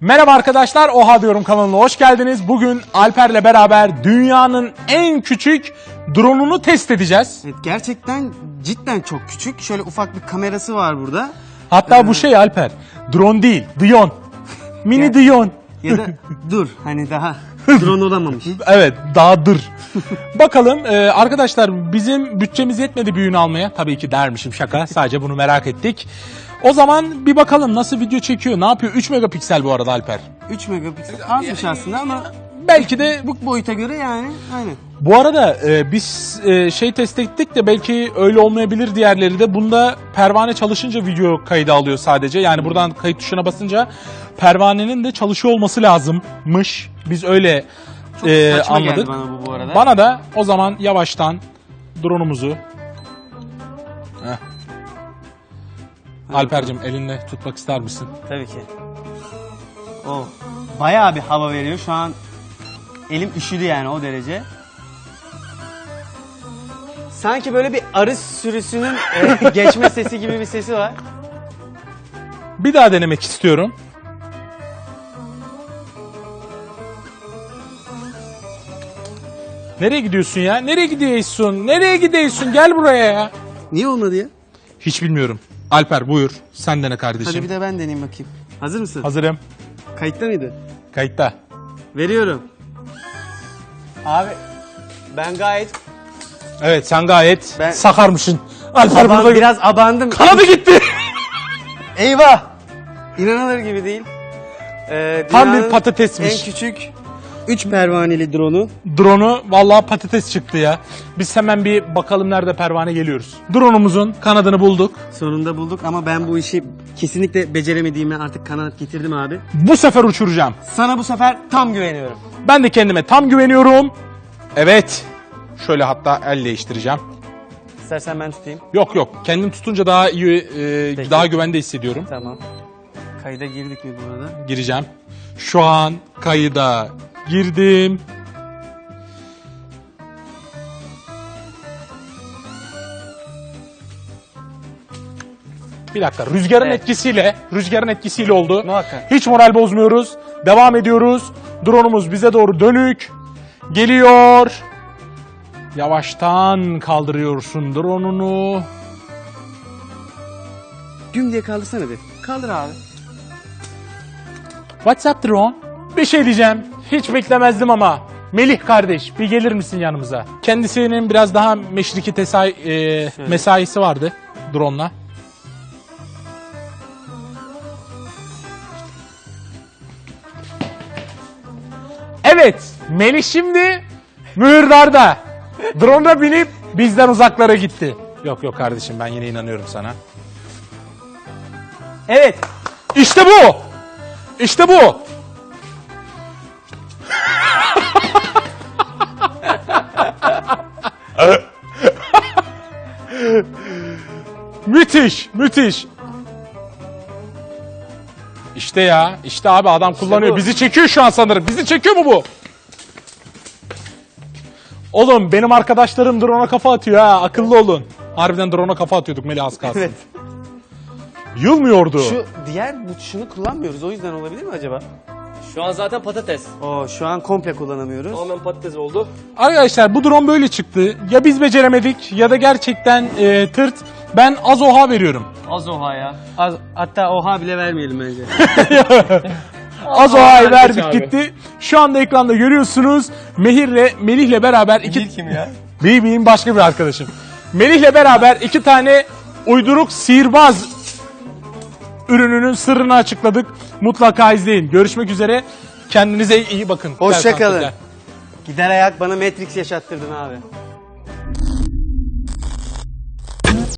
Merhaba arkadaşlar, Oha diyorum kanalına hoş geldiniz. Bugün Alper'le beraber dünyanın en küçük drone'unu test edeceğiz. Evet, gerçekten cidden çok küçük. Şöyle ufak bir kamerası var burada. Hatta bu şey Alper, drone değil, Dion. Mini Ya- Dion. Ya da dur hani daha drone olamamış. Evet, dağdır. Bakalım e, arkadaşlar bizim bütçemiz yetmedi büyüğünü almaya. Tabii ki dermişim şaka. Sadece bunu merak ettik. O zaman bir bakalım nasıl video çekiyor, ne yapıyor? 3 megapiksel bu arada Alper. 3 megapiksel azmış aslında ama Belki de bu boyuta göre yani aynen. Bu arada e, biz e, şey test ettik de belki öyle olmayabilir diğerleri de. Bunda pervane çalışınca video kaydı alıyor sadece. Yani buradan kayıt tuşuna basınca pervanenin de çalışıyor olması lazımmış. Biz öyle Çok e, saçma anladık. geldi bana bu bu arada. Bana da o zaman yavaştan drone'umuzu Heh. Alper'cim elinle tutmak ister misin? Tabii ki. O bayağı bir hava veriyor. Şu an elim üşüdü yani o derece. Sanki böyle bir arı sürüsünün e, geçme sesi gibi bir sesi var. Bir daha denemek istiyorum. Nereye gidiyorsun ya? Nereye gidiyorsun? Nereye gidiyorsun? Gel buraya ya. Niye olmadı ya? Hiç bilmiyorum. Alper buyur. Sen dene kardeşim. Hadi bir de ben deneyeyim bakayım. Hazır mısın? Hazırım. Kayıtta mıydı? Kayıtta. Veriyorum. Abi ben gayet Evet sen gayet Ben- sakarmışsın. Alper aban, burada biraz abandım. kanadı gitti. Eyvah! İnanılır gibi değil. Ee, Tam bir dünyanın patatesmiş. En küçük 3 pervaneli drone'u. Drone'u vallahi patates çıktı ya. Biz hemen bir bakalım nerede pervane geliyoruz. Drone'umuzun kanadını bulduk. Sonunda bulduk ama ben bu işi kesinlikle beceremediğimi artık kanat getirdim abi. Bu sefer uçuracağım. Sana bu sefer tam güveniyorum. Ben de kendime tam güveniyorum. Evet. Şöyle hatta el değiştireceğim. İstersen ben tutayım. Yok yok. Kendim tutunca daha iyi, e, Peki. daha güvende hissediyorum. Tamam. Kayda girdik mi bu arada? Gireceğim. Şu an kayıda girdim. Bir dakika. Rüzgarın Evet. etkisiyle, rüzgarın etkisiyle oldu. Muhakkak. Hiç moral bozmuyoruz. Devam ediyoruz. Drone'umuz bize doğru dönük. Geliyor. Yavaştan kaldırıyorsun drone'unu. Güm diye kaldırsana bir. Kaldır abi. What's up drone? Bir şey diyeceğim. Hiç beklemezdim ama. Melih kardeş bir gelir misin yanımıza? Kendisinin biraz daha meşriki tesai, e, mesaisi vardı drone'la. Evet, Melih şimdi mühürdarda. Drone'a binip bizden uzaklara gitti. Yok yok kardeşim ben yine inanıyorum sana. Evet. İşte bu. İşte bu. Müthiş, müthiş. İşte ya, işte abi adam kullanıyor. bu. Bizi çekiyor şu an sanırım. Bizi çekiyor mu bu? Oğlum benim arkadaşlarım drone'a kafa atıyor ha. Akıllı olun. Harbiden drone'a kafa atıyorduk Melih az kalsın. Evet. Yılmıyordu. Şu diğer bu şunu kullanmıyoruz. O yüzden olabilir mi acaba? Şu an zaten patates. Oo şu an komple kullanamıyoruz. Tamamen patates oldu. Arkadaşlar bu drone böyle çıktı. Ya biz beceremedik ya da gerçekten e, tırt. Ben az oha veriyorum. Az oha ya. Az, hatta oha bile vermeyelim bence. Az oha'yı verdik abi. gitti. Şu anda ekranda görüyorsunuz. Mehir'le Melih'le beraber iki... kim ya? Değil başka bir arkadaşım. Melih'le beraber iki tane uyduruk sihirbaz ürününün sırrını açıkladık. Mutlaka izleyin. Görüşmek üzere. Kendinize iyi bakın. Hoşça Güzel kalın. saatler. Gider ayak bana Matrix yaşattırdın abi.